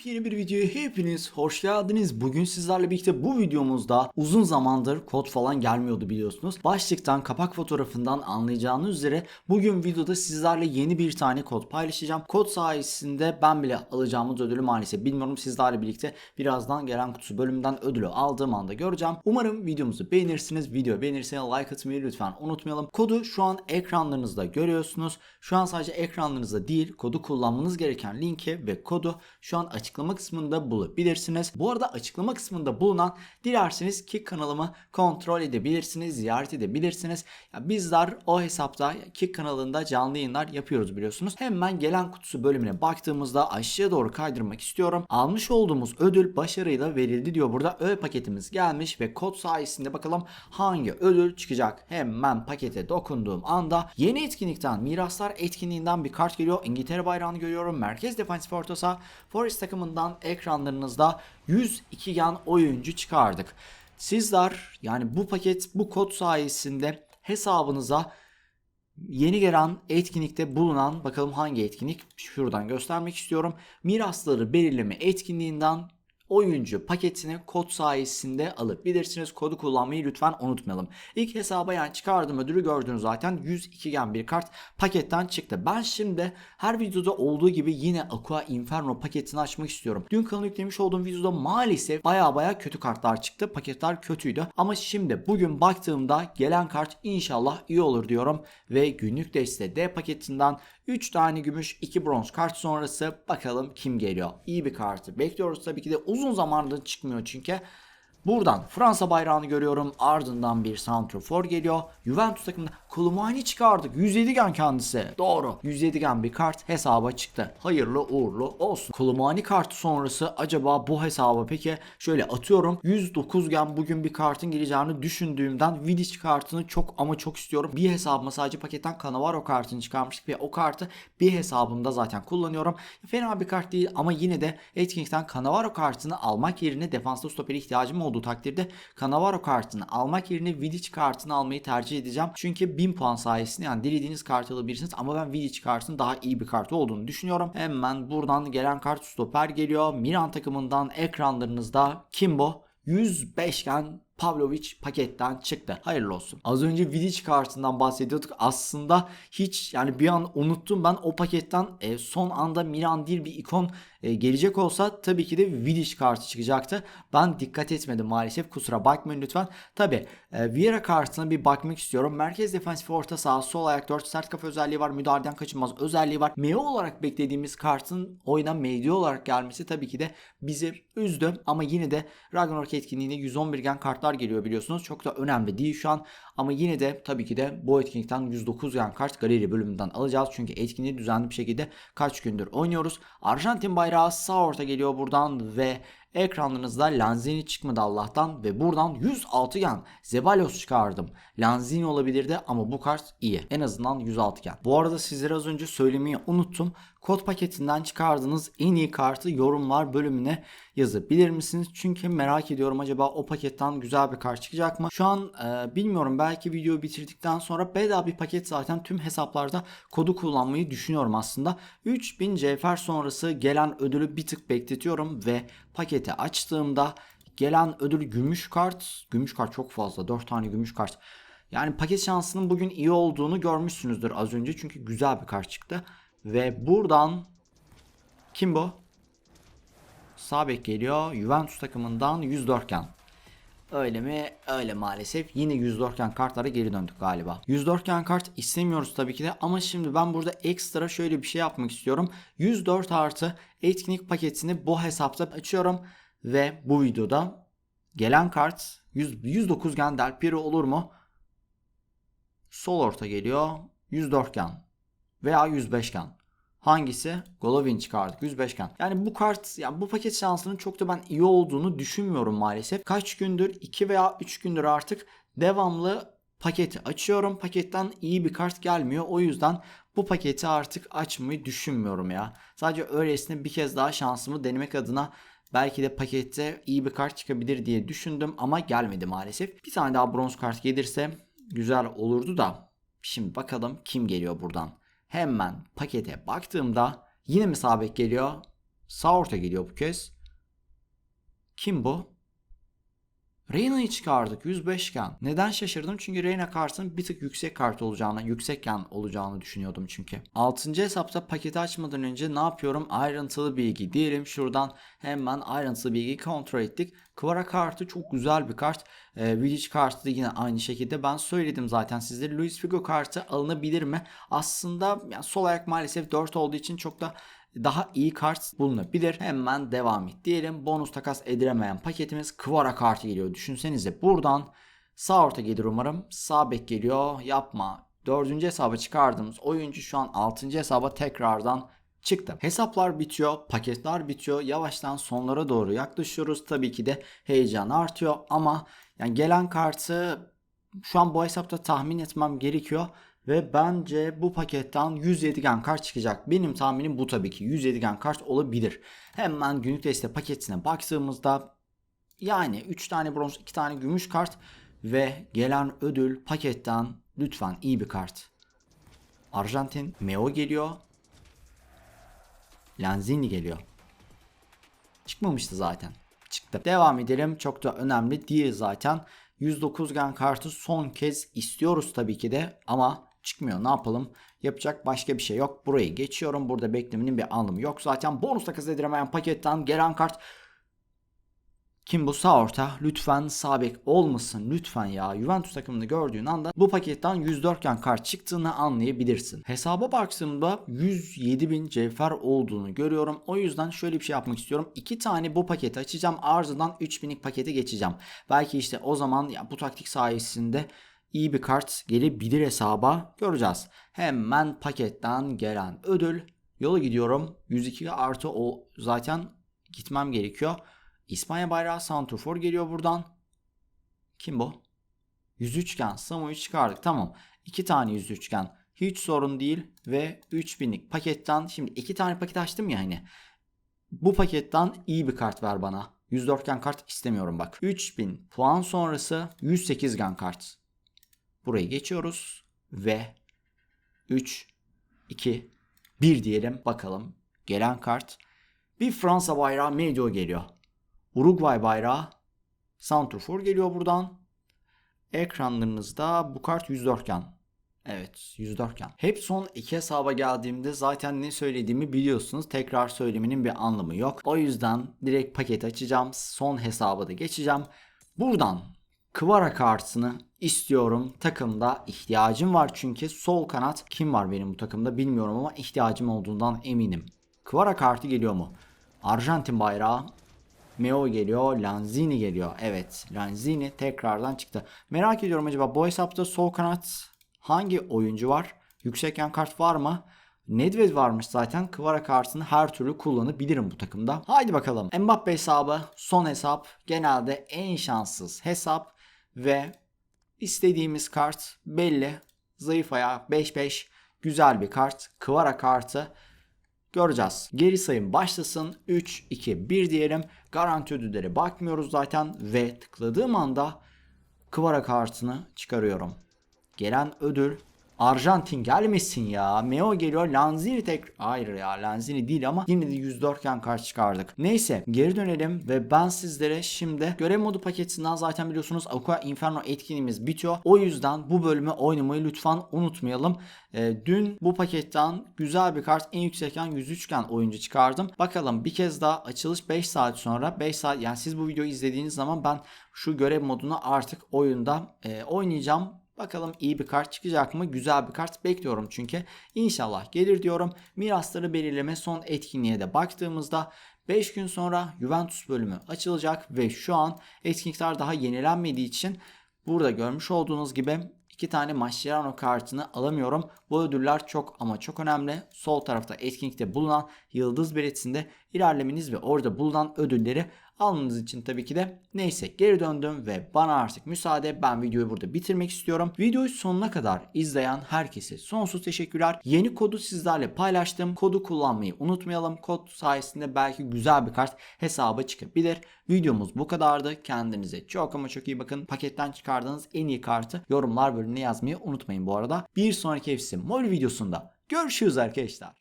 Yepyeni bir videoya hepiniz hoş geldiniz. Bugün sizlerle birlikte bu videomuzda uzun zamandır kod falan gelmiyordu biliyorsunuz. Başlıktan kapak fotoğrafından anlayacağınız üzere bugün videoda sizlerle yeni bir tane kod paylaşacağım. Kod sayesinde ben bile alacağımız ödülü maalesef bilmiyorum. Sizlerle birlikte birazdan gelen kutusu bölümünden ödülü aldığım anda göreceğim. Umarım videomuzu beğenirsiniz. Video beğenirseniz like atmayı lütfen unutmayalım. Kodu şu an ekranlarınızda görüyorsunuz. Şu an sadece ekranlarınızda değil kodu kullanmanız gereken linki ve kodu şu an açıklama kısmında bulabilirsiniz. Bu arada açıklama kısmında bulunan dilerseniz Kick kanalımı kontrol edebilirsiniz, ziyaret edebilirsiniz. Ya bizler o hesapta Kick kanalında canlı yayınlar yapıyoruz biliyorsunuz. Hemen gelen kutusu bölümüne baktığımızda aşağıya doğru kaydırmak istiyorum. Almış olduğumuz ödül başarıyla verildi diyor burada. Öğe paketimiz gelmiş ve kod sayesinde bakalım hangi ödül çıkacak. Hemen pakete dokunduğum anda yeni etkinlikten Miraslar etkinliğinden bir kart geliyor. İngiltere bayrağını görüyorum. Merkez defansif orta saha Forest takımından ekranlarınızda 102 yan oyuncu çıkardık. Sizler yani bu paket bu kod sayesinde hesabınıza yeni gelen etkinlikte bulunan bakalım hangi etkinlik şuradan göstermek istiyorum. Mirasları belirleme etkinliğinden oyuncu paketini kod sayesinde alabilirsiniz. Kodu kullanmayı lütfen unutmayalım. İlk hesaba yani çıkardığım ödülü gördünüz zaten 102 gen bir kart paketten çıktı. Ben şimdi her videoda olduğu gibi yine Aqua Inferno paketini açmak istiyorum. Dün kanalı yüklemiş olduğum videoda maalesef baya baya kötü kartlar çıktı. Paketler kötüydü. Ama şimdi bugün baktığımda gelen kart inşallah iyi olur diyorum. Ve günlük deste D paketinden 3 tane gümüş 2 bronz kart sonrası bakalım kim geliyor. İyi bir kartı bekliyoruz tabii ki de uzun zamandır çıkmıyor çünkü. Buradan Fransa bayrağını görüyorum. Ardından bir santrofor geliyor. Juventus takımında Kolumani çıkardık. 107 gen kendisi. Doğru. 107 gen bir kart hesaba çıktı. Hayırlı uğurlu olsun. Kolumani kartı sonrası acaba bu hesaba peki şöyle atıyorum. 109 gen bugün bir kartın geleceğini düşündüğümden Vidic kartını çok ama çok istiyorum. Bir hesabıma sadece paketten Cannavaro kartını çıkarmıştık ve o kartı bir hesabımda zaten kullanıyorum. Fena bir kart değil ama yine de etkinlikten Cannavaro kartını almak yerine defanslı stopere ihtiyacım olduğu takdirde Cannavaro kartını almak yerine Vidic kartını almayı tercih edeceğim. Çünkü 1000 puan sayesinde yani dilediğiniz kartı alabilirsiniz ama ben Vidic kartının daha iyi bir kartı olduğunu düşünüyorum. Hemen buradan gelen kart stoper geliyor. Milan takımından ekranlarınızda Kimbo 105 gen Pavlovic paketten çıktı. Hayırlı olsun. Az önce Vidic kartından bahsediyorduk. Aslında hiç yani bir an unuttum ben o paketten e, son anda Milan değil bir ikon e, gelecek olsa tabii ki de Vidic kartı çıkacaktı. Ben dikkat etmedim maalesef. Kusura bakmayın lütfen. Tabii e, Vieira kartına bir bakmak istiyorum. Merkez defansif orta saha sol ayak 4 sert kafa özelliği var. Müdahaleden kaçınmaz özelliği var. MO olarak beklediğimiz kartın oyuna MD olarak gelmesi tabii ki de bizi üzdü. Ama yine de Ragnarok etkinliğinde 111 gen kartlar geliyor biliyorsunuz. Çok da önemli değil şu an. Ama yine de tabii ki de bu etkinlikten 109 gen kart galeri bölümünden alacağız. Çünkü etkinliği düzenli bir şekilde kaç gündür oynuyoruz. Arjantin bayrağı sağ orta geliyor buradan ve ekranlarınızda Lanzini çıkmadı Allah'tan ve buradan 106 gen Zebalos çıkardım. Lanzini olabilirdi ama bu kart iyi. En azından 106 gen. Bu arada sizlere az önce söylemeyi unuttum. Kod paketinden çıkardığınız en iyi kartı yorumlar bölümüne yazabilir misiniz? Çünkü merak ediyorum acaba o paketten güzel bir kart çıkacak mı? Şu an e, bilmiyorum belki videoyu bitirdikten sonra bedava bir paket zaten tüm hesaplarda kodu kullanmayı düşünüyorum aslında. 3000 CFR sonrası gelen ödülü bir tık bekletiyorum ve paketi açtığımda gelen ödül gümüş kart. Gümüş kart çok fazla 4 tane gümüş kart. Yani paket şansının bugün iyi olduğunu görmüşsünüzdür az önce çünkü güzel bir kart çıktı. Ve buradan kim bu? Sağ bek geliyor. Juventus takımından 104 gen. Öyle mi? Öyle maalesef. Yine 104 gen kartlara geri döndük galiba. 104 gen kart istemiyoruz tabii ki de ama şimdi ben burada ekstra şöyle bir şey yapmak istiyorum. 104 artı etkinlik paketini bu hesapta açıyorum ve bu videoda gelen kart 100, 109 gen Del Piero olur mu? Sol orta geliyor. 104 gen veya 105 gen. Hangisi? Golovin çıkardık 105 gen. Yani bu kart yani bu paket şansının çok da ben iyi olduğunu düşünmüyorum maalesef. Kaç gündür 2 veya 3 gündür artık devamlı paketi açıyorum. Paketten iyi bir kart gelmiyor. O yüzden bu paketi artık açmayı düşünmüyorum ya. Sadece öylesine bir kez daha şansımı denemek adına belki de pakette iyi bir kart çıkabilir diye düşündüm ama gelmedi maalesef. Bir tane daha bronz kart gelirse güzel olurdu da. Şimdi bakalım kim geliyor buradan. Hemen pakete baktığımda yine mi sabek geliyor? Sağ orta geliyor bu kez. Kim bu? Reyna'yı çıkardık 105 iken. Neden şaşırdım? Çünkü Reyna kartının bir tık yüksek kart olacağını, yüksekken olacağını düşünüyordum çünkü. 6. hesapta paketi açmadan önce ne yapıyorum? Ayrıntılı bilgi diyelim. Şuradan hemen ayrıntılı bilgiyi kontrol ettik. Kvara kartı çok güzel bir kart. Ee, Village kartı da yine aynı şekilde. Ben söyledim zaten sizlere. Luis Figo kartı alınabilir mi? Aslında yani sol ayak maalesef 4 olduğu için çok da daha iyi kart bulunabilir. Hemen devam et diyelim. Bonus takas edilemeyen paketimiz Kvara kartı geliyor. Düşünsenize buradan sağ orta gelir umarım. Sağ bek geliyor. Yapma. Dördüncü hesaba çıkardığımız oyuncu şu an altıncı hesaba tekrardan çıktı. Hesaplar bitiyor, paketler bitiyor. Yavaştan sonlara doğru yaklaşıyoruz. Tabii ki de heyecan artıyor ama yani gelen kartı şu an bu hesapta tahmin etmem gerekiyor. Ve bence bu paketten 107 gen kart çıkacak. Benim tahminim bu tabii ki. 107 gen kart olabilir. Hemen günlük deste paketine baktığımızda yani 3 tane bronz, 2 tane gümüş kart ve gelen ödül paketten lütfen iyi bir kart. Arjantin Meo geliyor. Lanzini geliyor. Çıkmamıştı zaten. Çıktı. Devam edelim. Çok da önemli değil zaten. 109 gen kartı son kez istiyoruz tabii ki de ama çıkmıyor. Ne yapalım? Yapacak başka bir şey yok. Burayı geçiyorum. Burada beklemenin bir anlamı yok. Zaten bonus takas edilemeyen paketten gelen kart kim bu sağ orta? Lütfen sağ bek olmasın lütfen ya. Juventus takımını gördüğün anda bu paketten 104 gen kart çıktığını anlayabilirsin. Hesaba baktığımda 107 bin cevher olduğunu görüyorum. O yüzden şöyle bir şey yapmak istiyorum. 2 tane bu paketi açacağım. Ardından 3000'lik pakete geçeceğim. Belki işte o zaman ya bu taktik sayesinde iyi bir kart gelebilir hesaba. Göreceğiz. Hemen paketten gelen ödül. Yola gidiyorum. 102 artı o zaten gitmem gerekiyor. İspanya bayrağı Santrofor geliyor buradan. Kim bu? 103 gen. Samo'yu çıkardık. Tamam. 2 tane 103 gen. Hiç sorun değil. Ve 3000'lik paketten. Şimdi 2 tane paket açtım ya hani. Bu paketten iyi bir kart ver bana. 104 gen kart istemiyorum bak. 3000 puan sonrası 108 gen kart. Burayı geçiyoruz. Ve 3, 2, 1 diyelim. Bakalım. Gelen kart. Bir Fransa bayrağı Medio geliyor. Uruguay bayrağı Santrfor geliyor buradan. Ekranlarınızda bu kart 104 gen. Evet 104 gen. Hep son iki hesaba geldiğimde zaten ne söylediğimi biliyorsunuz. Tekrar söylemenin bir anlamı yok. O yüzden direkt paket açacağım. Son hesaba da geçeceğim. Buradan Kvara kartını istiyorum. Takımda ihtiyacım var çünkü sol kanat kim var benim bu takımda bilmiyorum ama ihtiyacım olduğundan eminim. Kvara kartı geliyor mu? Arjantin bayrağı Meo geliyor, Lanzini geliyor. Evet, Lanzini tekrardan çıktı. Merak ediyorum acaba bu hesapta sol kanat hangi oyuncu var? Yüksek yan kart var mı? Nedved varmış zaten. Kvara kartını her türlü kullanabilirim bu takımda. Haydi bakalım. Mbappe hesabı son hesap. Genelde en şanssız hesap ve istediğimiz kart belli. Zayıf ayağı 5-5 güzel bir kart. Kvara kartı Göreceğiz. Geri sayım başlasın. 3, 2, 1 diyelim. Garanti ödülleri bakmıyoruz zaten. Ve tıkladığım anda Kvara kartını çıkarıyorum. Gelen ödül Arjantin gelmesin ya. Meo geliyor. Lanzini tek... Hayır ya Lanzini değil ama yine de 104 gen kart çıkardık. Neyse geri dönelim ve ben sizlere şimdi görev modu paketinden zaten biliyorsunuz Aqua Inferno etkinliğimiz bitiyor. O yüzden bu bölümü oynamayı lütfen unutmayalım. E, dün bu paketten güzel bir kart en yüksekten 103 gen oyuncu çıkardım. Bakalım bir kez daha açılış 5 saat sonra 5 saat yani siz bu videoyu izlediğiniz zaman ben şu görev modunu artık oyunda e, oynayacağım. Bakalım iyi bir kart çıkacak mı? Güzel bir kart bekliyorum çünkü. İnşallah gelir diyorum. Mirasları belirleme son etkinliğe de baktığımızda 5 gün sonra Juventus bölümü açılacak ve şu an etkinlikler daha yenilenmediği için burada görmüş olduğunuz gibi iki tane Mascherano kartını alamıyorum. Bu ödüller çok ama çok önemli. Sol tarafta etkinlikte bulunan yıldız belirtisinde ilerlemeniz ve orada bulunan ödülleri almanız için tabii ki de neyse geri döndüm ve bana artık müsaade ben videoyu burada bitirmek istiyorum. Videoyu sonuna kadar izleyen herkese sonsuz teşekkürler. Yeni kodu sizlerle paylaştım. Kodu kullanmayı unutmayalım. Kod sayesinde belki güzel bir kart hesaba çıkabilir. Videomuz bu kadardı. Kendinize çok ama çok iyi bakın. Paketten çıkardığınız en iyi kartı yorumlar bölümüne yazmayı unutmayın bu arada. Bir sonraki FC Mol videosunda görüşürüz arkadaşlar.